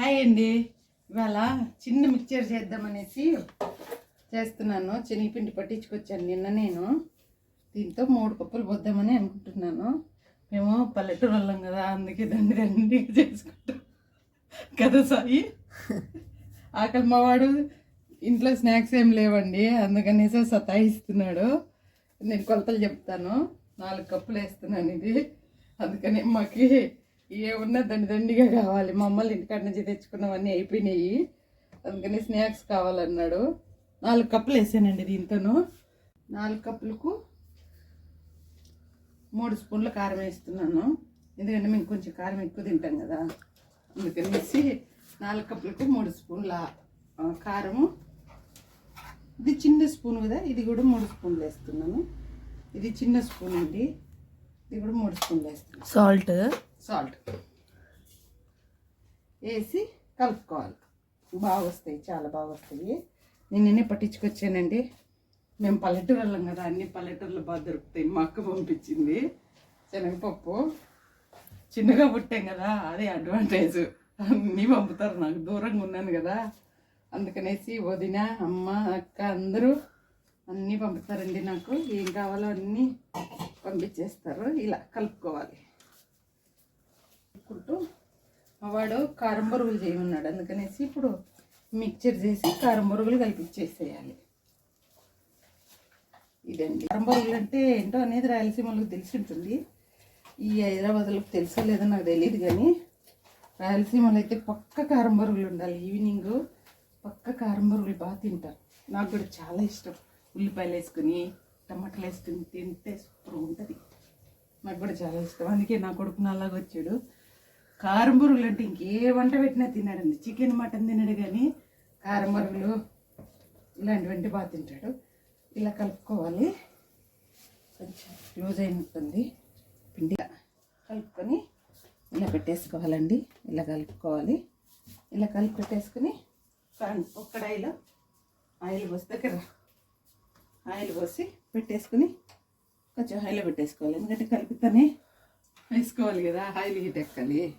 Hi అండి. ఇవాళ చిన్న మిక్చర్ చేద్దామనేసి చేస్తున్నాను. శనగపిండి పట్టించుకొచ్చాను నిన్న నేను. దీంతో మూడు కప్పులు పోద్దామని అనుకుంటున్నాను. మేము పల్లెటూరు వాళ్ళం కదా అందుకే దండి దండి చేసుకుంటాం. కదా సాయి? ఆకలి మావాడు ఇంట్లో స్నాక్స్ ఏం లేవండి అందుకనేసి సతాయిస్తున్నాడు. నేను కొలతలు చెప్తాను. నాలుగు కప్పులు వేస్తున్నాను ఇది. అందుకని మాకి ఏమున్నా దండి దండిగా కావాలి. మమ్మల్ని ఇంటికాడ నుంచి తెచ్చుకున్నవన్నీ అయిపోయినాయి. అందుకని స్నాక్స్ కావాలన్నాడు. నాలుగు కప్పులు వేసానండి దీంతోనూ. నాలుగు కప్పులకు మూడు స్పూన్ల కారం వేస్తున్నాను. ఎందుకంటే మేము కొంచెం కారం ఎక్కువ తింటాం కదా. అందుకనేసి నాలుగు కప్పులకు మూడు స్పూన్ల కారము. ఇది చిన్న స్పూన్ కదా ఇది కూడా మూడు స్పూన్లు వేస్తున్నాను. ఇది చిన్న స్పూన్ అండి. ఇది కూడా మూడు స్పూన్లు వేస్తున్నాను సాల్ట్. సాల్ట్. వేసి కలుపుకోవాలి. బాగా వస్తాయి చాలా బాగా వస్తాయి. నేను నిన్నే పట్టించుకొచ్చానండి. మేము పల్లెటూరు వాళ్ళం కదా అన్ని పల్లెటూరులో బాగా దొరుకుతాయి. మా అక్క పంపించింది శనగపప్పు. చిన్నగా పుట్టాం కదా అదే అడ్వాంటేజ్ అన్నీ పంపుతారు నాకు దూరంగా ఉన్నాను కదా. అందుకనేసి వదిన అమ్మ అక్క అందరూ అన్నీ పంపుతారండి నాకు. ఏం కావాలో అన్నీ పంపించేస్తారు. ఇలా కలుపుకోవాలి. కలుపుకుంటూ వాడు కారం బొరుగులు చేయమన్నాడు. అందుకనేసి ఇప్పుడు మిక్చర్ చేసి కారం బొరుగులు కలిపించేసేయాలి ఇదండి. కారం బొరుగులు అంటే ఏంటో అనేది రాయలసీమలకు తెలిసి ఉంటుంది. ఈ హైదరాబాద్లో తెలుసో లేదో నాకు తెలియదు కానీ రాయలసీమలో అయితే పక్క కారం బొరుగులు ఉండాలి. ఈవినింగ్ పక్క కారం బొరుగులు బాగా తింటారు. నాకు కూడా చాలా ఇష్టం. ఉల్లిపాయలు వేసుకుని టమాటాలు వేసుకుని తింటే సూపర్ ఉంటుంది. నాకు కూడా చాలా ఇష్టం. అందుకే నా కొడుకు అలాగ వచ్చాడు. కారం బొరుగులు అంటే ఇంకే వంట పెట్టినా తినాడండి. చికెన్ మటన్ తినడు కానీ కారం బురుగులు ఇలాంటివంటి బాగా తింటాడు. ఇలా కలుపుకోవాలి. కొంచెం లూజ్ అయినట్టుంది. పిండి కలుపుకొని ఇలా పెట్టేసుకోవాలండి. ఇలా కలుపుకోవాలి. ఇలా కలిపి పెట్టేసుకుని ఒక కడాయిలో ఆయిల్ పోస్తే ఆయిల్ పోసి పెట్టేసుకుని కొంచెం ఆయిల్ పెట్టేసుకోవాలి. ఎందుకంటే కలిపితేనే వేసుకోవాలి కదా ఆయిల్ హీట్ ఎక్కాలి.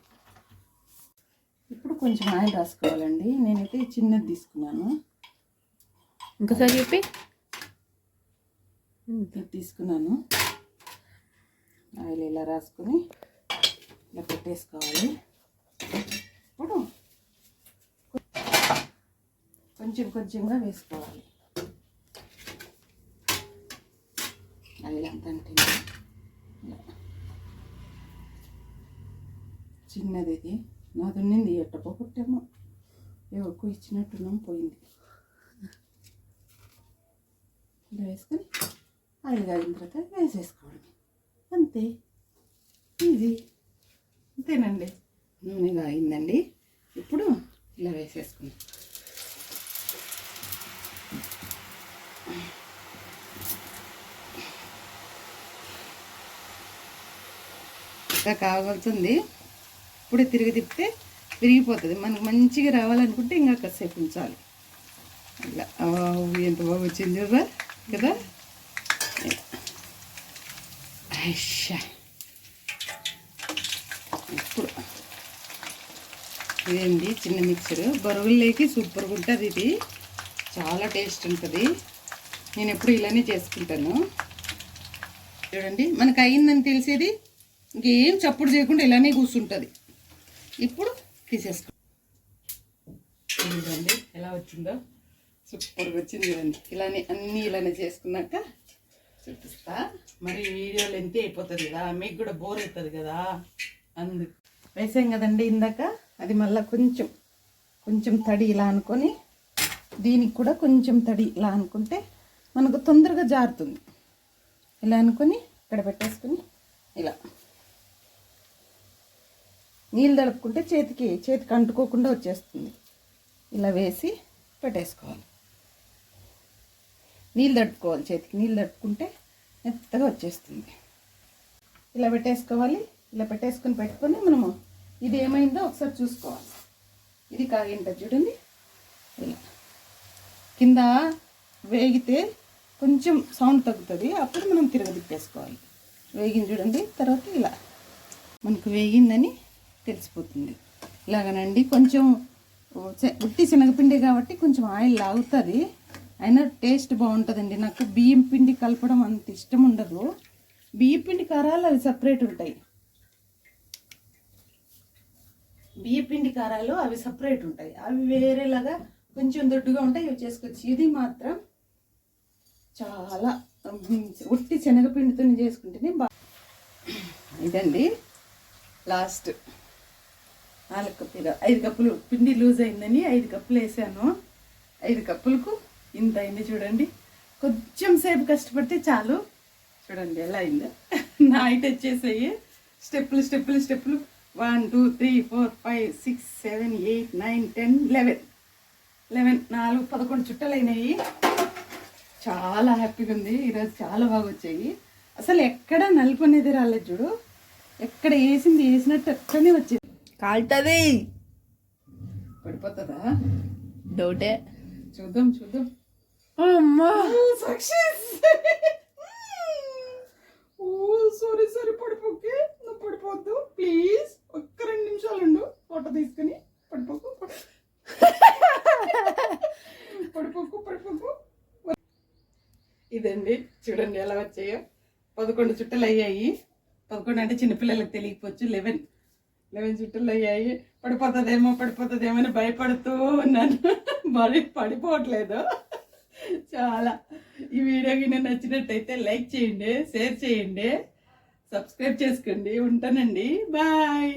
ఇప్పుడు కొంచెం ఆయిల్ రాసుకోవాలండి. నేనైతే చిన్నది తీసుకున్నాను. ఇంకోసారి చెప్పి. తీసుకున్నాను. ఆయిల్ ఇలా రాసుకొని ఇలా పెట్టేసుకోవాలి. ఇప్పుడు కొంచెం కొంచెంగా వేసుకోవాలి. ఆయిల్ అంతా అంటే చిన్నది ఇది. నాది ఉన్నింది ఎట్ట పోగొట్టామో ఎవరికో ఇచ్చినట్టున్నాం పోయింది. ఇలా వేసుకొని ఆయిల్ కాగిన తర్వాత వేసేసుకోవడం అంతే. ఇది. అంతేనండి. నూనె కాగిందండి. ఇప్పుడు ఇలా వేసేసుకుందాం. ఇంకా కావాల్సింది. ఇప్పుడే తిరిగి తిప్పితే విరిగిపోతుంది. మనకు మంచిగా రావాలనుకుంటే ఇంకా కాసేపు ఉంచాలి. ఇలా ఎంత బాగా వచ్చింది చూడరా కదా? ఇప్పుడు ఇదేంటి చిన్న మిక్చర్. బరుగుల్లోకి సూపర్గా ఉంటుంది ఇది. చాలా టేస్ట్ ఉంటుంది. నేను ఎప్పుడు ఇలానే చేసుకుంటాను. చూడండి. మనకు అయిందని తెలిసేది ఇంకేం చప్పుడు చేయకుండా ఇలానే కూర్చుంటుంది. ఇప్పుడు తీసేసుకో. చూడండి ఎలా వచ్చిందో? సూపర్గా వచ్చింది చూడండి ఇలానే అన్నీ ఇలానే చేసుకున్నాక చూపిస్తా. మరి వీడియోలు ఎంత అయిపోతుంది కదా మీకు కూడా బోర్ అవుతుంది కదా అందుకు. వేసాం కదండి ఇందాక అది మళ్ళీ కొంచెం కొంచెం తడి ఇలా అనుకొని దీనికి కూడా కొంచెం తడి ఇలా అనుకుంటే మనకు తొందరగా జారుతుంది. ఇలా అనుకొని ఇక్కడ పెట్టేసుకుని ఇలా నీళ్ళు తడుపుకుంటే చేతికి చేతికి అంటుకోకుండా వచ్చేస్తుంది. ఇలా వేసి పెట్టేసుకోవాలి. నీళ్ళు తడుపుకోవాలి చేతికి. నీళ్ళు తడుపుకుంటే మెత్తగా వచ్చేస్తుంది. ఇలా పెట్టేసుకోవాలి. ఇలా పెట్టేసుకొని పెట్టుకొని మనము ఇది ఏమైందో ఒకసారి చూసుకోవాలి. ఇది కాగింటుంది చూడండి. ఇలా. కింద వేగితే కొంచెం సౌండ్ తగ్గుతుంది. అప్పుడు మనం తిరగదిప్పేసుకోవాలి వేగింది చూడండి. తర్వాత ఇలా. మనకు వేగిందని తెలిసిపోతుంది. ఇలాగనండి కొంచెం ఉట్టి శనగపిండి కాబట్టి కొంచెం ఆయిల్ లాగుతుంది. అయినా టేస్ట్ బాగుంటుందండి. నాకు బియ్యం పిండి కలపడం అంత ఇష్టం ఉండదు. బియ్యం పిండి కారాలు అవి సపరేట్ ఉంటాయి. బియ్యం పిండి కారాలు అవి సపరేట్ ఉంటాయి. అవి వేరేలాగా కొంచెం దొడ్డుగా ఉంటాయి ఇవి చేసుకోవచ్చు ఇది మాత్రం చాలా ఉట్టి శనగపిండితో చేసుకుంటేనే బా ఇదండి లాస్ట్. నాలుగు కప్పులు ఐదు కప్పులు పిండి లూజ్ అయిందని ఐదు కప్పులు వేసాను. ఐదు కప్పులకు ఇంత అయింది చూడండి. కొంచెం సేపు కష్టపడితే చాలు. చూడండి ఎలా అయిందో. నైట్ వచ్చేసాయి. స్టెప్పులు స్టెప్పులు స్టెప్పులు. One two three four five six seven eight nine ten eleven. Eleven నాలుగు పదకొండు చుట్టలు అయినాయి. చాలా హ్యాపీగా ఉంది. ఈరోజు చాలా బాగా వచ్చాయి. అసలు ఎక్కడ నలుపు అనేది రాలేదు చూడు. ఎక్కడ వేసింది వేసినట్టు ఎక్కడనే వచ్చింది. కాలుతుంది. పడిపోతుందా? డౌటే. చూద్దాం చూద్దాం. అమ్మా. సక్సెస్. ఓ సారీ సారీ పడిపోకే నువ్వు పడిపోద్దు ప్లీజ్ ఒక్క రెండు నిమిషాలు ఉండు ఫోటో తీసుకుని పడిపోకు పడి- పడిపోకు పడిపోకు. ఇదండి చూడండి ఎలా వచ్చాయో. పదకొండు చుట్టలు అయ్యాయి. పదకొండు అంటే చిన్నపిల్లలకు తెలియకపోవచ్చు. లెవెన్ లెవెన్ చుట్టూలు అయ్యాయి. పడిపోతుందేమో పడిపోతుందేమో అని భయపడుతూ ఉన్నాను. మరి పడిపోవట్లేదు. చాలా. ఈ వీడియోకి నేను నచ్చినట్టయితే లైక్ చేయండి షేర్ చేయండి సబ్స్క్రైబ్ చేసుకోండి. ఉంటానండి. బాయ్.